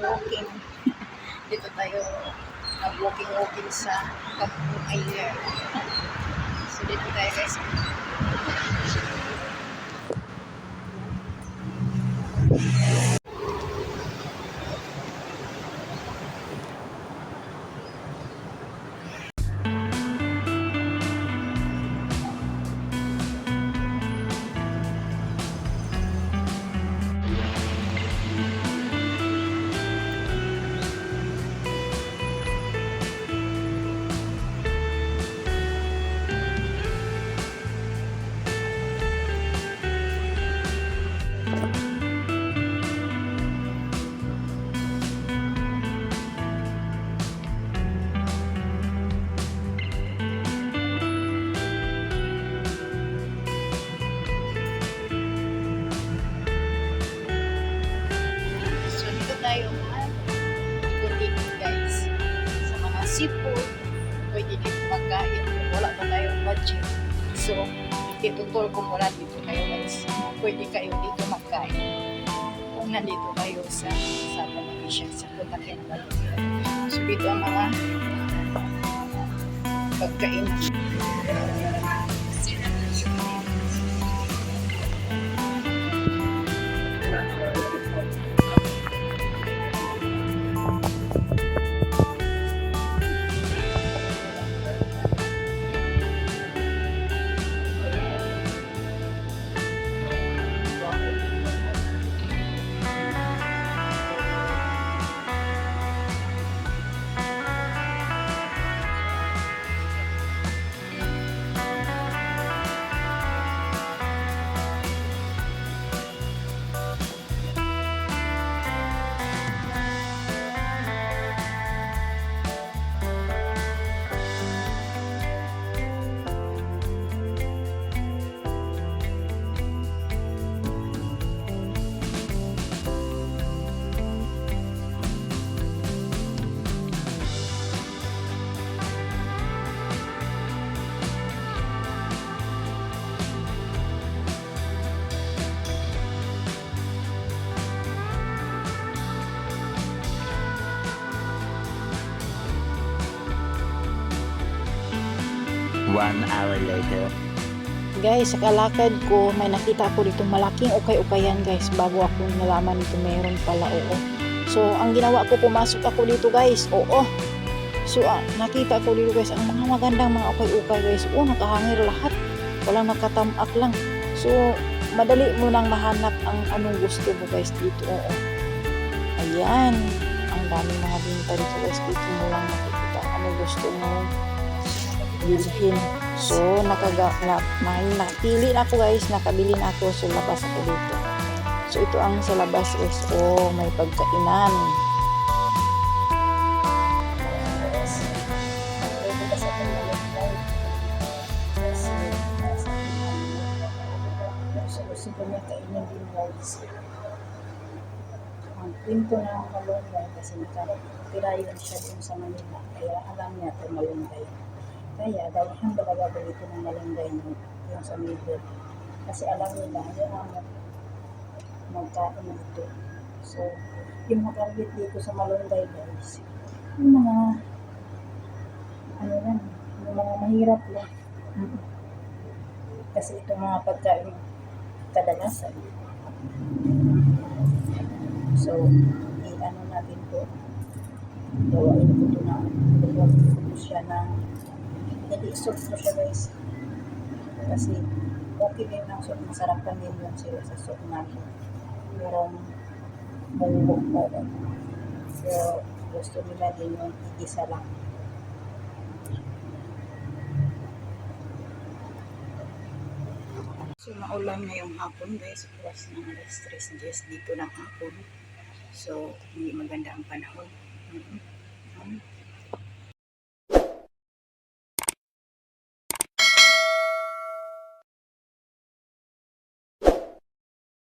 walking. Dito tayo uh, nag-walking-walking sa Kampung Ayer. so dito tayo guys. Seafood, pwede dito magkain. Wala pa tayong budget. So, ituturo ko muna dito kayo guys. Pwede kayo dito magkain. Kung nandito kayo sa sa Malaysia, sa Punta Kinabalu. So dito ang mga pagkain. One hour later. Guys, sa kalakad ko, may nakita ako dito malaking ukay-ukayan guys bago ako nalaman dito meron pala oo. So, ang ginawa ko, pumasok ako dito guys. Oo. So, ah, nakita ko dito guys, ang mga magandang mga ukay-ukay guys. Oo, nakahangir lahat. Walang nakatamak lang. So, madali mo nang mahanap ang anong gusto mo guys dito. Oo. Ayan. Ang daming mga binta dito guys. Dito mo lang makikita ang anong gusto mo bilhin. So, nakaga, na, na, napili na ako guys, nakabili na ako. So, labas ako dito. So, ito ang sa labas guys. Oh, may pagkainan. Niya kainin din guys. Ang pinto ng malunggay kasi nakatira yun siya dun sa Manila. Kaya alam niya ito malunggay. Kaya talaga ko dito ng malunggay yung, yung sa middle. Kasi alam nila, yun ang magkain dito. So, yung matarget dito sa malunggay guys, yung mga ano yan, yung mga mahirap lang. Kasi itong mga pagkain kadalasan. So, i-ano natin to. Gawain ko to na gawain ko siya ng hindi soup mo siya guys. Kasi okay din ang soup. Masarapan din yun sila sa soup natin. Merong bungbong pa rin. So, gusto nila din yung igisa lang. So, maulan ngayong hapon guys. Oras ng alas 3 Diyos dito ng hapon. So, hindi maganda ang panahon. Mhm. Mhm.